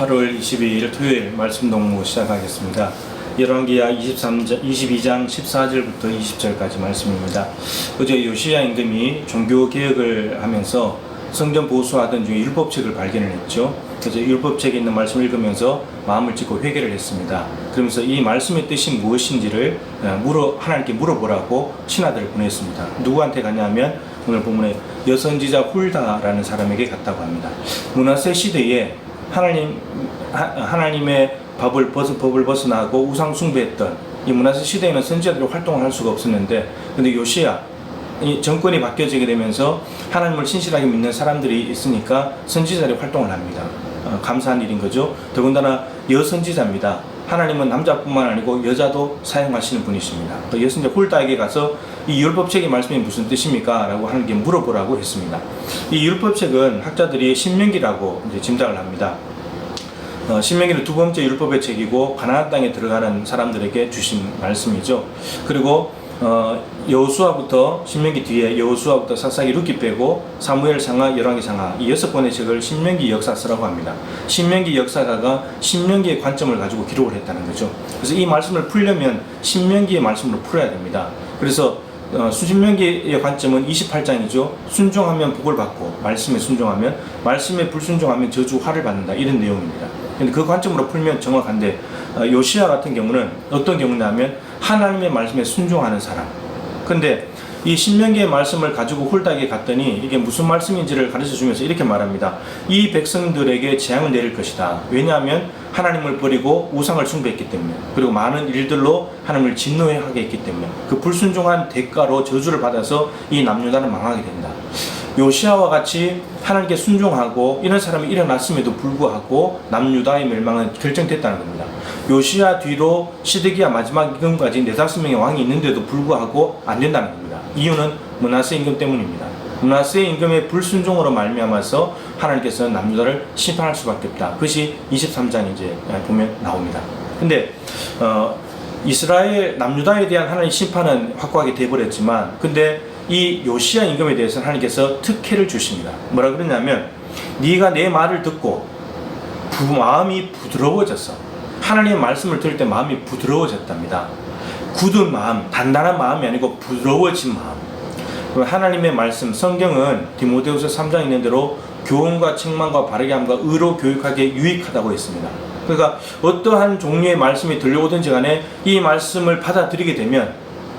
8월 22일 토요일 말씀 동무 시작하겠습니다. 열왕기하 23장, 22장 14절부터 20절까지 말씀입니다. 어제 요시야 임금이 종교 개혁을 하면서 성전 보수하던 중에 율법책을 발견을 했죠. 그래서 율법책에 있는 말씀을 읽으면서 마음을 찢고 회개를 했습니다. 그러면서 이 말씀의 뜻이 무엇인지를 어, 물어 하나님께 물어보라고 신하들을 보냈습니다. 누구한테 갔냐면 오늘 본문에 여선지자 훌다라는 사람에게 갔다고 합니다. 문하세 시대에 하나님 하, 하나님의 법을 벗어 법을 벗어나고 우상 숭배했던 이 문하세 시대에는 선지자들이 활동을 할 수가 없었는데 근데 요시야 이 정권이 바뀌어지게 되면서 하나님을 신실하게 믿는 사람들이 있으니까 선지자들이 활동을 합니다. 어, 감사한 일인 거죠. 더군다나 여선지자입니다. 하나님은 남자뿐만 아니고 여자도 사용하시는 분이십니다. 그 여선자 홀다에게 가서 이 율법책의 말씀이 무슨 뜻입니까? 라고 하나님께 물어보라고 했습니다. 이 율법책은 학자들이 신명기라고 짐작을 합니다. 어, 신명기는 두 번째 율법의 책이고 가나안 땅에 들어가는 사람들에게 주신 말씀이죠. 그리고 어, 여호수아부터 신명기 뒤에 여호수아부터 사사기 룻기 빼고 사무엘 상하 열왕기 상하 이 여섯 권의 책을 신명기 역사서라고 합니다. 신명기 역사가가 신명기의 관점을 가지고 기록을 했다는 거죠. 그래서 이 말씀을 풀려면 신명기의 말씀으로 풀어야 됩니다. 그래서 어, 수신명기의 관점은 28장이죠. 순종하면 복을 받고 말씀에 순종하면 말씀에 불순종하면 저주 화를 받는다 이런 내용입니다. 근데 그 관점으로 풀면 정확한데 어, 요시아 같은 경우는 어떤 경우냐면 하나님의 말씀에 순종하는 사람. 근데 이 신명기의 말씀을 가지고 홀닥에 갔더니 이게 무슨 말씀인지를 가르쳐 주면서 이렇게 말합니다. 이 백성들에게 재앙을 내릴 것이다. 왜냐하면 하나님을 버리고 우상을 숭배했기 때문에 그리고 많은 일들로 하나님을 진노하게 했기 때문에 그 불순종한 대가로 저주를 받아서 이 남유다는 망하게 된다. 요시아와 같이 하나님께 순종하고 이런 사람이 일어났음에도 불구하고 남유다의 멸망은 결정됐다는 겁니다. 요시아 뒤로 시드기야 마지막 임금까지 네다섯 명의 왕이 있는데도 불구하고 안 된다는 겁니다. 이유는 문하세 임금 때문입니다. 문하세 임금의 불순종으로 말미암아서 하나님께서는 남유다를 심판할 수밖에 없다. 그것이 23장 이제 보면 나옵니다. 근데 어, 이스라엘 남유다에 대한 하나님의 심판은 확고하게 돼버렸지만 근데 이 요시아 임금에 대해서는 하나님께서 특혜를 주십니다. 뭐라 그러냐면 네가 내 말을 듣고 부, 마음이 부드러워졌어. 하나님의 말씀을 들을 때 마음이 부드러워졌답니다. 굳은 마음, 단단한 마음이 아니고 부드러워진 마음. 하나님의 말씀, 성경은 디모데후서 3장 있는 대로 교훈과 책망과 바르게 함과 의로 교육하기에 유익하다고 했습니다. 그러니까 어떠한 종류의 말씀이 들려오든지 간에 이 말씀을 받아들이게 되면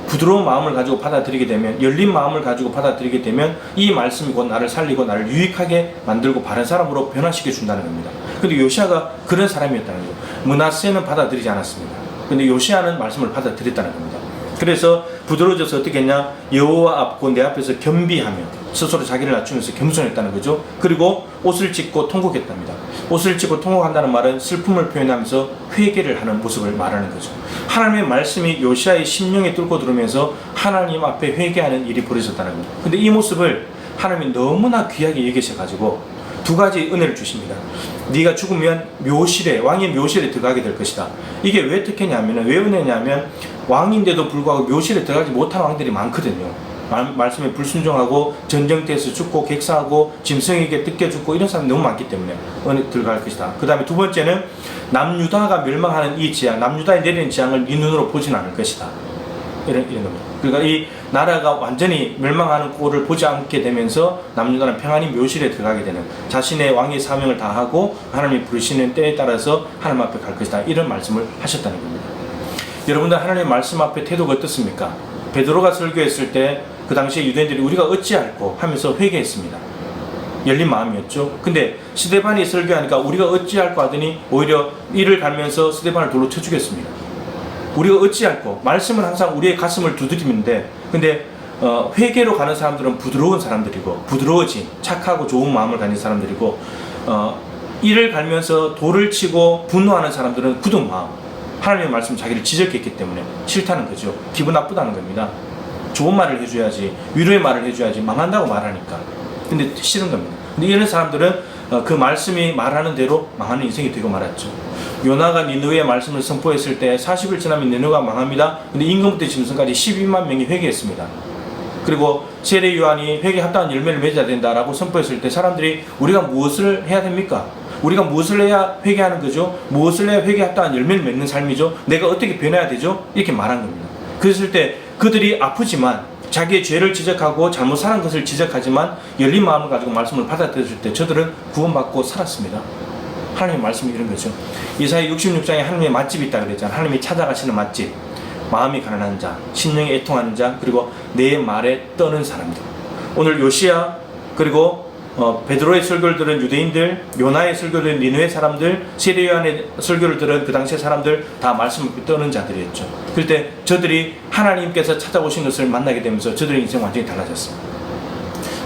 부드러운 마음을 가지고 받아들이게 되면 열린 마음을 가지고 받아들이게 되면 이 말씀이 곧 나를 살리고 나를 유익하게 만들고 바른 사람으로 변화시켜 준다는 겁니다. 근데 요시아가 그런 사람이었다는 거죠. 문하세는 받아들이지 않았습니다. 근데 요시아는 말씀을 받아들였다는 겁니다. 그래서 부드러워져서 어떻게 했냐? 여호와 앞고 내 앞에서 겸비하며 스스로 자기를 낮추면서 겸손했다는 거죠. 그리고 옷을 찢고 통곡했답니다. 옷을 찢고 통곡한다는 말은 슬픔을 표현하면서 회개를 하는 모습을 말하는 거죠. 하나님의 말씀이 요시아의 심령에 뚫고 들어오면서 하나님 앞에 회개하는 일이 벌어졌다는 겁니다. 근데 이 모습을 하나님이 너무나 귀하게 여기셔 가지고 두 가지 은혜를 주십니다. 네가 죽으면 묘실에 왕의 묘실에 들어가게 될 것이다. 이게 왜 특혜냐면 왜 은혜냐면 왕인데도 불구하고 묘실에 들어가지 못한 왕들이 많거든요. 말, 말씀에 불순종하고 전쟁터에서 죽고 객사하고 짐승에게 뜯겨 죽고 이런 사람이 너무 많기 때문에 은혜 들어갈 것이다. 그 다음에 두 번째는 남유다가 멸망하는 이 재앙, 남유다에 내리는 재앙을 네 눈으로 보진 않을 것이다. 이런 이런 겁니다. 그러니까 이 나라가 완전히 멸망하는 꼴을 보지 않게 되면서 남유다는 평안히 묘실에 들어가게 되는 자신의 왕의 사명을 다하고 하나님이 부르시는 때에 따라서 하나님 앞에 갈 것이다. 이런 말씀을 하셨다는 겁니다. 여러분들 하나님의 말씀 앞에 태도가 어떻습니까? 베드로가 설교했을 때 그 당시에 유대인들이 우리가 어찌할꼬 하면서 회개했습니다. 열린 마음이었죠. 근데 스데반이 설교하니까 우리가 어찌할꼬 하더니 오히려 이를 갈면서 스데반을 돌로 쳐 죽였습니다. 우리가 어찌할꼬 말씀은 항상 우리의 가슴을 두드리는데 근데 어, 회개로 가는 사람들은 부드러운 사람들이고 부드러워진 착하고 좋은 마음을 가진 사람들이고 어, 이를 갈면서 돌을 치고 분노하는 사람들은 굳은 마음 하나님의 말씀 자기를 지적했기 때문에 싫다는 거죠. 기분 나쁘다는 겁니다. 좋은 말을 해줘야지 위로의 말을 해줘야지 망한다고 말하니까. 근데 싫은 겁니다. 근데 이런 사람들은 어, 그 말씀이 말하는 대로 망하는 인생이 되고 말았죠. 요나가 니느웨의 말씀을 선포했을 때 40일 지나면 니느웨가 망합니다. 근데 임금부터 짐승까지 12만 명이 회개했습니다. 그리고 세례 요한이 회개 합당한 열매를 맺어야 된다라고 선포했을 때 사람들이 우리가 무엇을 해야 됩니까? 우리가 무엇을 해야 회개하는 거죠? 무엇을 해야 회개했다는 열매를 맺는 삶이죠? 내가 어떻게 변해야 되죠? 이렇게 말한 겁니다. 그랬을 때 그들이 아프지만 자기의 죄를 지적하고 잘못 사는 것을 지적하지만 열린 마음을 가지고 말씀을 받아들였을 때 저들은 구원받고 살았습니다. 하나님의 말씀이 이런 거죠. 이사야 66장에 하나님의 맛집이 있다 그랬잖아요. 하나님이 찾아가시는 맛집. 마음이 가난한 자, 심령이 애통하는 자, 그리고 내 말에 떠는 사람들. 오늘 요시야 그리고 어, 베드로의 설교를 들은 유대인들, 요나의 설교를 들은 니누의 사람들, 세례요한의 설교를 들은 그 당시의 사람들 다 말씀을 떠는 자들이었죠. 그럴 때 저들이 하나님께서 찾아오신 것을 만나게 되면서 저들의 인생 완전히 달라졌습니다.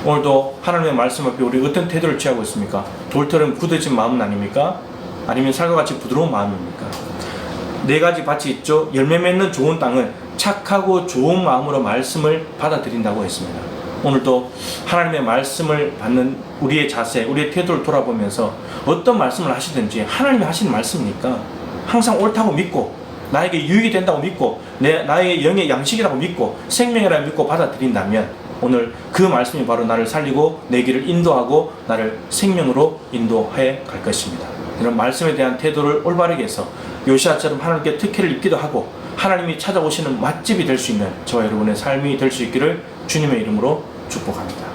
오늘도 하나님의 말씀 앞에 우리 어떤 태도를 취하고 있습니까? 돌처럼 굳어진 마음은 아닙니까? 아니면 살과 같이 부드러운 마음입니까? 네 가지 밭이 있죠. 열매 맺는 좋은 땅은 착하고 좋은 마음으로 말씀을 받아들인다고 했습니다. 오늘도 하나님의 말씀을 받는 우리의 자세, 우리의 태도를 돌아보면서 어떤 말씀을 하시든지 하나님이 하시는 말씀이니까 항상 옳다고 믿고 나에게 유익이 된다고 믿고 내 나의 영의 양식이라고 믿고 생명이라고 믿고 받아들인다면 오늘 그 말씀이 바로 나를 살리고 내 길을 인도하고 나를 생명으로 인도해 갈 것입니다. 이런 말씀에 대한 태도를 올바르게 해서 요시아처럼 하나님께 특혜를 입기도 하고 하나님이 찾아오시는 맛집이 될 수 있는 저와 여러분의 삶이 될 수 있기를 주님의 이름으로 축복합니다.